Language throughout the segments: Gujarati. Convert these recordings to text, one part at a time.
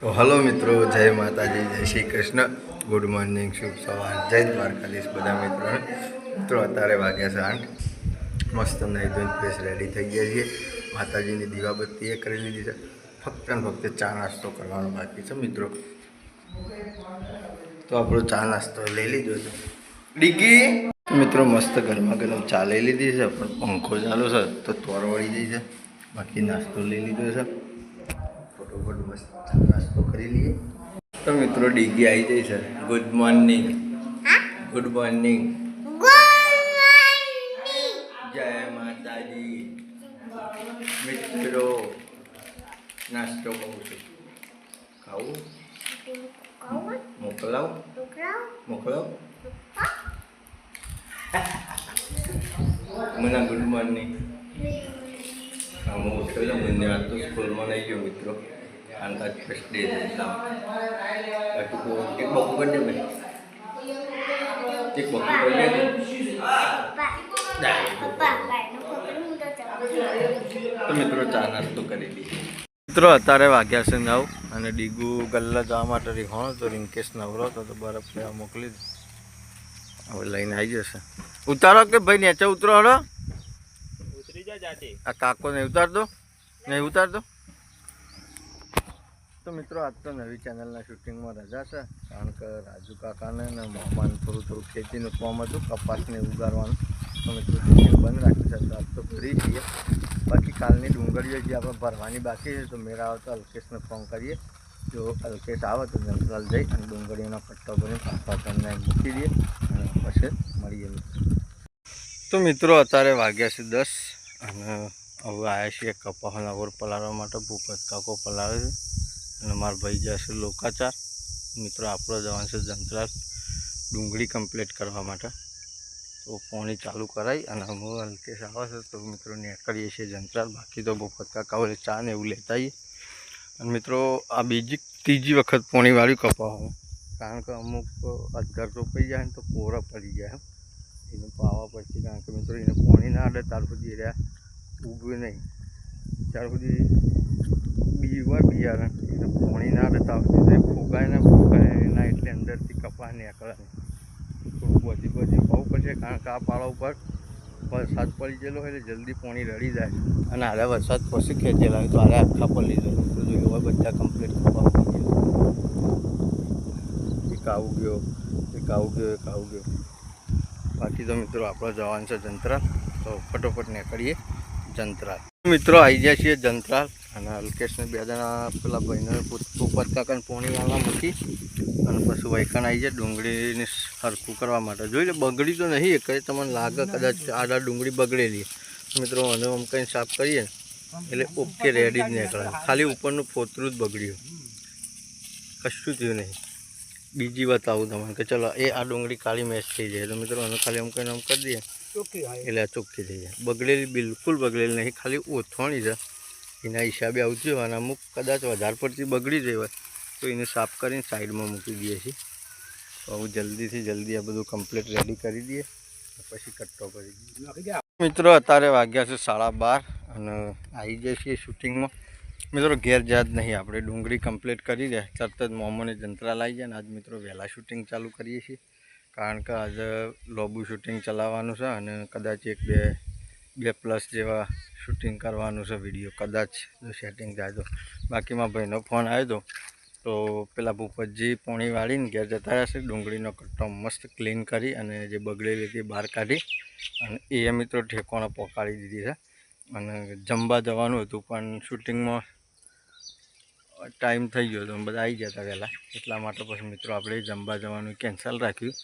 તો હલો મિત્રો, જય માતાજી, જય શ્રી કૃષ્ણ. ગુડ મોર્નિંગ શુભ સવાર. જય દ્વારકાધીશ બધા મિત્રોને. મિત્રો, અત્યારે વાગ્યા છે આઠ. મસ્ત નહીં ધોઈને ફ્રેશ રેડી થઈ ગયા છીએ. માતાજીની દીવાબત્તી એ કરી લીધી છે. ફક્ત ને ફક્ત ચા નાસ્તો કરવાનો બાકી છે, મિત્રો. તો આપણો ચા નાસ્તો લઈ લીધો છે. ડીકી? મિત્રો, મસ્ત ગરમા ગરમ ચા લઈ લીધી છે, પણ પંખો ચાલુ છે, તો તોર વળી જાય છે. બાકી નાસ્તો લઈ લીધો છે. ફટોફટ મસ્ત નાસ્તો કરી લઈએ. તો મિત્રો ડીગી આવી જાય sir good morning good morning જય માતાજી. મિત્રો નાસ્તો કહું છું. ખાવું? મોકલાવ. મોકલાવ? મને ગુડ મોર્નિંગ હા હું ઉઠ્યો છું મને આ તો સ્કૂલમાં નહીં ગયો મિત્રો. ડે છે એટલા બાકી તો એક બકુ કરી દે ભાઈ એક બકુ કરી દે તો મિત્રો ચા નાસ્તો કરી લઈએ મિત્રો અત્યારે વાગ્યા છે નવ અને ડીગુ ગલ્લા જવા માટે રીખોણો તો રિંકેશ નવરો હતો તો બરફ લેવા મોકલી દે. હવે લઈને આવી જશે ઉતારો કે ભાઈ નીચે ઉતરો હળો ઉતરી જા જાતે. આ કાકો નહીં ઉતાર દો. નહીં ઉતાર દો. તો મિત્રો, આજ તો નવી ચેનલના શૂટિંગમાં રજા છે, કારણ કે રાજુ કાકાને ને મામાને થોડું થોડું ખેતીનું કામ હતું, કપાસને ઉગાડવાનું તો મિત્રો શૂટિંગ બંધ રાખ્યું છે, તો આજ તો ફ્રી છીએ. બાકી કાલની ડુંગળીઓ જે આપણે ભરવાની બાકી છે, તો મેળા આવે તો અલ્કેશને ફોન કરીએ. જો અલ્કેશ આવે તો જંતરાલ જઈ અને ડુંગળીઓના પટ્ટો ભરીને પાછા તમને મૂકી દઈએ અને પછી મળીએ તો મિત્રો, અત્યારે વાગ્યા છે દસ અને હવે આવ્યા છીએ કપાસના ઓર પલાળવા માટે ભૂપત કાકો પલાળે છે. અને મારા ભાઈ જશે લોકાચાર. મિત્રો, આપણો જવાનું છે જંતરાલ ડુંગળી કમ્પ્લીટ કરવા માટે. તો પોણી ચાલુ કરાવી અને હું અલ્કેશ આવે છે તો મિત્રો નીકળીએ છીએ જંતરાલ બાકી તો બહુ કાકા ઓલે ચા ને એવું લેતા આવીએ. અને મિત્રો, આ બીજી, ત્રીજી વખત પોણીવાળી કપાવું કારણ કે અમુક અધર રોપાઈ જાય ને તો કોરા પડી જાય એને પાવા પછી કારણ કે મિત્રો એને પોણી ના અડે ત્યાર સુધી રહ્યા. ઉગ્યું નહીં. ત્યાર સુધી બી હોય બિયારણ એને પાણી ના ત્યાર ફૂગાય ને ફૂગાય એના એટલે અંદરથી કપાસ નીકળે થોડું બધી બધી પાવું પડશે કારણ કે આ પાળા ઉપર વરસાદ પડી ગયેલો હોય એટલે જલ્દી પાણી રડી જાય. અને આરે વરસાદ પછી ખેંચેલા હોય તો આરે આખા પડી જાય. જોયું હોય બધા કમ્પ્લીટ કપાસ એક આવું ગયો, એક આવું ગયો, એક આવું ગયો. બાકી તો મિત્રો આપણો જવાન છે જંત્રાલ. તો ફટોફટ નીકળીએ જંત્રાલ. મિત્રો આવી જાય છીએ જંત્રાલ. અને અલ્કેશને બે દાણા પેલા ભાઈને ઉપર કાકાને પોણી વાળવા મૂકી અને પછી વૈકણ આવી જાય ડુંગળીને સરખું કરવા માટે. જોઈ લે બગડી તો નહીં કંઈ તમને લાગે કદાચ આડા ડુંગળી બગડેલી. મિત્રો અને આમ કંઈ સાફ કરીએ. ને એટલે ઓકે રેડી જ નીકળે. ખાલી ઉપરનું ફોતરું જ બગડ્યું. કશું થયું નહીં. બીજી બતાવું તમને કે ચલો એ આ ડુંગળી કાળી મેચ થઈ જાય. તો મિત્રો આને ખાલી આમ કંઈ આમ કરી દઈએ. એટલે આ ચોખ્ખી થઈ જાય. બગડેલી બિલકુલ બગડેલી નહીં ખાલી ઓથવાણી છે. એના હિસાબે આવતી હોય અને અમુક કદાચ વધારે પડતી બગડી રહી હોય તો એને સાફ કરીને સાઈડમાં મૂકી દઈએ છીએ. હવે જલ્દીથી જલ્દી આ બધું કમ્પ્લીટ રેડી કરી દઈએ. પછી કટ્ટો કરી દઈએ. મિત્રો, અત્યારે વાગ્યા છે સાડા બાર અને આવી જાય છીએ શૂટિંગમાં. મિત્રો, ઘેર જાત નહીં. આપણે ડુંગળી કમ્પ્લીટ કરી દે તરત જ મોમોને જંત્રા લાવી જાય ને આજ મિત્રો વહેલા શૂટિંગ ચાલુ કરીએ છીએ. કારણ કે આજે લોબુ શૂટિંગ ચલાવવાનું છે અને કદાચ એક બે બે પ્લસ જેવા શૂટિંગ કરવાનું છે વીડિયો કદાચ જો સેટિંગ થાય તો. બાકીમાં ભાઈનો ફોન આવ્યો હતો તો પેલા ભૂપતજી પોણી વાળીને ઘેર જતા રહેશે ડુંગળીનો કટ્ટો મસ્ત ક્લીન કરી અને જે બગડેલી હતી બહાર કાઢી અને એ મિત્રો ઠેકોણા પહોંચાડી દીધી છે. અને જમવા જવાનું હતું, પણ શૂટિંગમાં ટાઈમ થઈ ગયો તો બધા આવી ગયા હતા પહેલાં એટલા માટે પછી મિત્રો આપણે જમવા જવાનું કેન્સલ રાખ્યું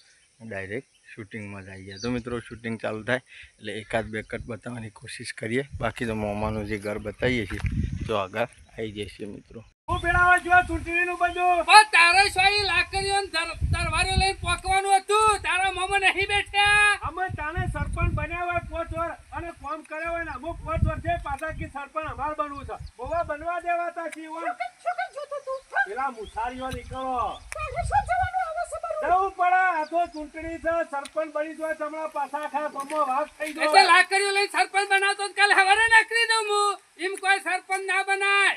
ડાયરેક્ટ શૂટિંગમાં જ આવી ગયા તો મિત્રો શૂટિંગ ચાલુ થાય એટલે એકાદ બે કટ બતાવવાની કોશિશ કરીએ. બાકી તો મોમાનું જે ઘર બતાવીએ છીએ તો આગળ આવી જાય છે મિત્રો. હું પેલા જો ચૂંટણીનું બધું. તારે સોય ને દર- તરવારીઓ લઈને પોકવાનું હતું તારા મોમાં નહીં બેઠ્યા અમે તાને સરપંચ બન્યા હોય પાંચ વર્ષ અને કામ કર્યા હોય ને અમુક પાંચ વર્ષે પાછા કે સરપંચ અમાર બનવું છે બોવા બનવા દેવાતા છીએ હોય. પેલા મુસારીઓ નીકળો જવું પડે આ તો ચૂંટણી છે સરપંચ બની જાય તમારા પાછા આખા ગામમાં વાઘ થઈ એટલે લાકડીઓ લઈને સરપંચ બનાવતો તો હવારે નાખી દઉં હું. એમ કોઈ સરપંચ ના બનાય.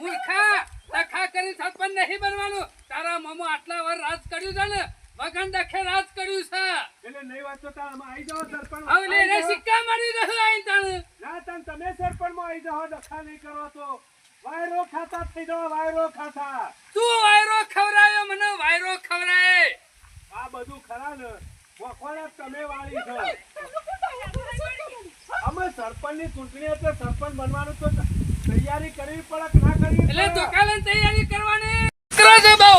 મૂર્ખા ડખા કરી સરપંચ નહીં બનવાનું. તારા મામો આટલા વાર રાજ કર્યું છે ને વગન ડખે રાજ કર્યું છે. એટલે નહીં વાત તો તાર આમાં આવી જાઓ સરપંચ. હવે લે લે સિક્કા મારી રહ્યો આઈ તાણ. ના તન તમે સરપંચમાં આવી જાવ દખા નહીં કરો તો. વાયરો ખાતા થઈ જાઓ વાયરો ખાતા. તું વાયરો ખવરાયો મને વાયરો ખવરાય બધું ખરા ને વખોડા તમે વાળી છો. અમે સરપંચની ચૂંટણી એટલે સરપંચ બનવાનું તો તૈયારી કરવી પડે ના કરવી એટલે પડે? તૈયારી કરવાની. કરો છો બહુ.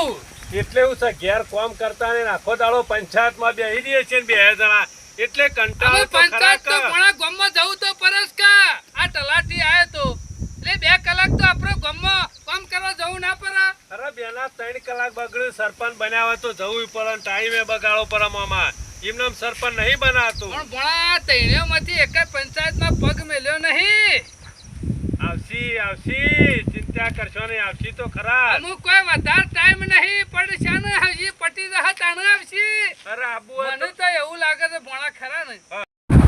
એટલે હું છે ઘેર કોમ કરતા ને આખો દાડો પંચાયતમાં બેહી દઈએ છીએ ને બે જણા. એટલે કંટાળો તો ખરા પંચાયત તો કર. ઘણા ગામમાં જવું તો પરસ કા? આ તલાટી આયો તો. એટલે બે કલાક તો આપણે ગામમાં કામ કરવા જવું ના પરા અરે બેના ત્રણ કલાક બગડ્યું સરપંચ બનાવે તો જવું પડે ટાઈમે બગાડો પડે મામા એમને સરપંચ નહીં બનાવતું પણ ભણા માંથી એક પંચાયતમાં પગ મેલ્યો નહીં. આવશી આવશી ચિંતા કરશો નહીં આવશી તો ખરા. અમુક કોઈ વધારે ટાઈમ નહીં પડશે ને હજી પટી રહે તાણે આવશી. અરે આબુ મને તો એવું લાગે છે ભણા ખરા ને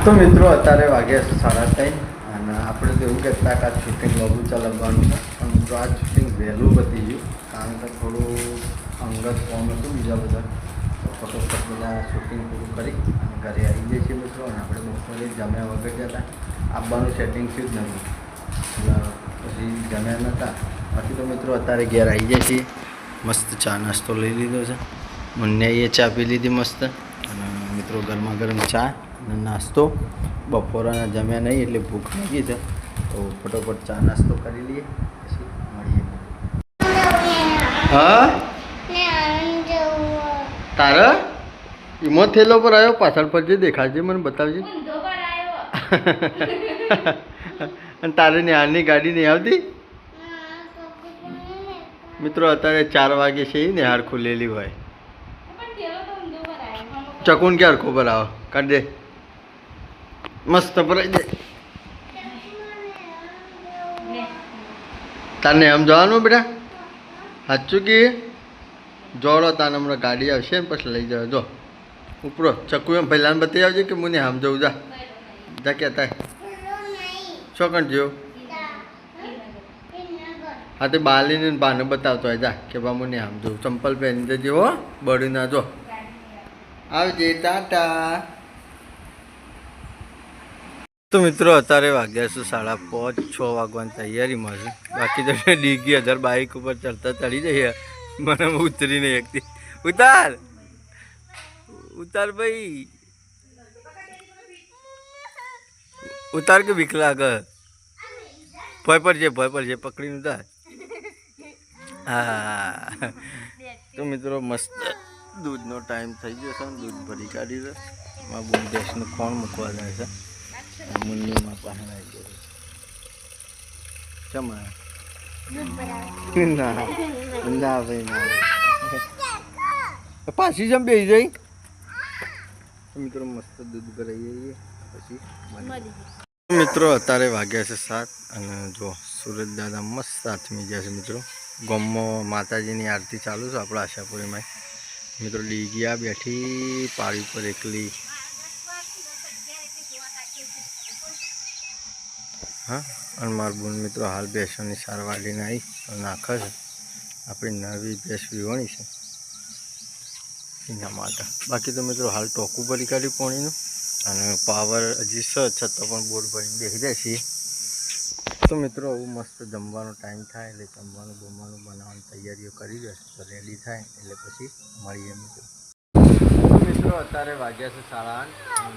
તો મિત્રો અત્યારે વાગ્યા છે સાડા ત્રણ અને આપણે તો એવું કહેતા કે આ શૂટિંગ વધુ ચલાવવાનું છે. પણ મિત્રો આ શૂટિંગ વહેલું પતી ગયું. કારણ કે થોડું અંગત ફોર્મ હતું બીજા બધા તો ફટોફટ બધા શૂટિંગ પૂરું કરી અને ઘરે આવી જઈએ છીએ મિત્રો અને આપણે બપોરે જમ્યા વગર ગયા હતા આવવાનું સેટિંગ થયું જ નથી પછી જમ્યા નહોતા બાકી તો મિત્રો અત્યારે ઘેર આવી જાય છીએ મસ્ત ચા નાસ્તો લઈ લીધો છે મને એ ચા પી લીધી મસ્ત અને મિત્રો ગરમા ગરમ ચા અને નાસ્તો બપોરાના જમ્યા નહીં એટલે ભૂખ લાગી છે. તો ફટોફટ ચા નાસ્તો કરી લઈએ. હા? તારા? ઈમો થેલો પર આવ્યો પાછળ પર જે દેખાડજે મને બતાવજે. અને તારે ન્યાની ગાડી નહીં આવતી? મિત્રો અત્યારે ચાર વાગે છે એ નિહાર ખુલેલી હોય. ચકુન ક્યારે ખબર આવો? કાઢ દે. મસ્ત ભરાઈ દે. તારને આમ જવાનું બેટા? સાચું કે જોડો તાને હમણાં ગાડી આવશે ને પછી લઈ જાવ જો, ઉપરો, ચકુ એમ પહેલાં બતાવી આવજે કે મને આમ જવું જા જા તા છોકણ જેવું હા, તે બાલીને બાને બતાવતો હોય. જા, કે બા મને આમ જવું ચંપલ પહેરી જજે હો બળી ના જો. આવજે, ટાટા. તો મિત્રો, અત્યારે વાગ્યા છે સાડા પાંચ, છ વાગવાની તૈયારીમાં છે બાકી તો ડીગી હજાર બાઇક ઉપર ચડતા ચડી જઈએ. મને ઉતરીને એકથી ઉતાર! ઉતાર ભાઈ! ઉતાર કે બીક લાગે? ભય પર છે ભય પર છે પકડીને ઉતાર. હા. તો મિત્રો, મસ્ત દૂધનો ટાઈમ થઈ ગયો છે દૂધ ભરી કાઢી છે. માં બુન ગેસનું કોણ મૂકવા જાય છે. મુન્નીમાં આવી ગયો ચમા. ના. ભાઈ, ના પાછી જમ બેસી જઈ. મિત્રો, મસ્ત દૂધ ભરાઈ જઈએ પછી મિત્રો, અત્યારે વાગ્યા છે સાત અને જો સુરત દાદા મસ્ત આથમી ગયા છે, મિત્રો. ગામમાં માતાજીની આરતી ચાલુ છે આપણા આશાપુરીમાં મિત્રો, ડીગિયા બેઠી, પાળી પર એકલી હા, અને મારા બોન મિત્રો હાલ ભેંસોની સારવાર લઈને આવી નાખે છે. આપણી નવી ભેંસ વિવણી છે. એના માટે. બાકી તો મિત્રો હાલ ટોકું ભરી કાઢ્યું પોણીનું. અને પાવર હજી સ છતાં પણ બોર ભરીને બેસી જાય છીએ તો મિત્રો આવું મસ્ત જમવાનો ટાઈમ થાય એટલે જમવાનું બમવાનું બનાવવાની તૈયારીઓ કરી દે તો રેડી થાય એટલે પછી મળીએ મિત્રો. મિત્રો, અત્યારે વાગ્યા છે સાડા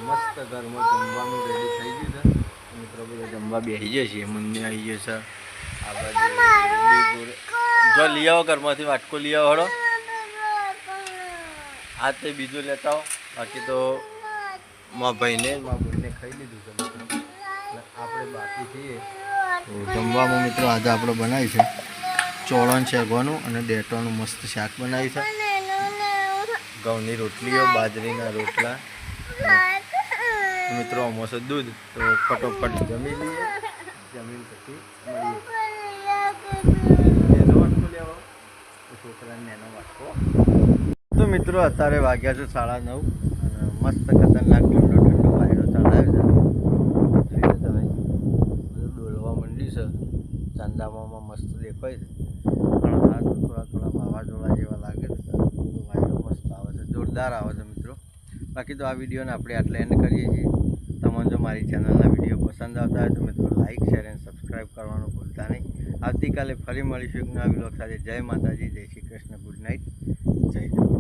મસ્ત ઘરમાં જમવાનું રેડી થઈ ગયું છે. મિત્રો બધા જમવા બેસી જાય છે મમ્મી આવી ગયો છે. જો લઈ આવો ઘરમાંથી વાટકો લઈ આવો હળો આ તે બીજું લેતા આવો. બાકી તો મા ભાઈને મા ભાઈને ખાઈ લીધું છે આપણે બાકી છીએ. તો જમવામાં મિત્રો આજે આપણે બનાવી છે ચોળણ શેગવાનું અને ડેટોનું મસ્ત શાક બનાવ્યું છે. ઘઉંની રોટલીઓ બાજરીના રોટલા મિત્રો અમો દૂધ. તો ફટોફટ જમી લઈએ. જમીન પછી તો મિત્રો, અત્યારે વાગ્યા છે સાડા નવ. અને મસ્ત ખતરનાક ઠંડો ઠંડો વાયરો ચડાવ્યો છે. જોઈ લો તમે. બધું ડોલવા માંડ્યું છે. ચાંદામાં મસ્ત દેખાય છે. પણ તો થોડા થોડા વાવાઝોડા જેવા લાગે છે. વાયરો મસ્ત આવે છે. જોરદાર આવે છે મિત્રો. બાકી તો આ વિડીયોને આપણે આટલે એન્ડ કરીએ છીએ. તમને જો મારી ચેનલના વીડિયો પસંદ આવતા હોય તો મિત્રો લાઇક શેર અને સબસ્ક્રાઈબ કરવાનું ભૂલતા નહીં. આવતીકાલે ફરી મળીશું એક નવા વિલોક સાથે. જય માતાજી, જય શ્રી કૃષ્ણ. ગુડ નાઇટ જય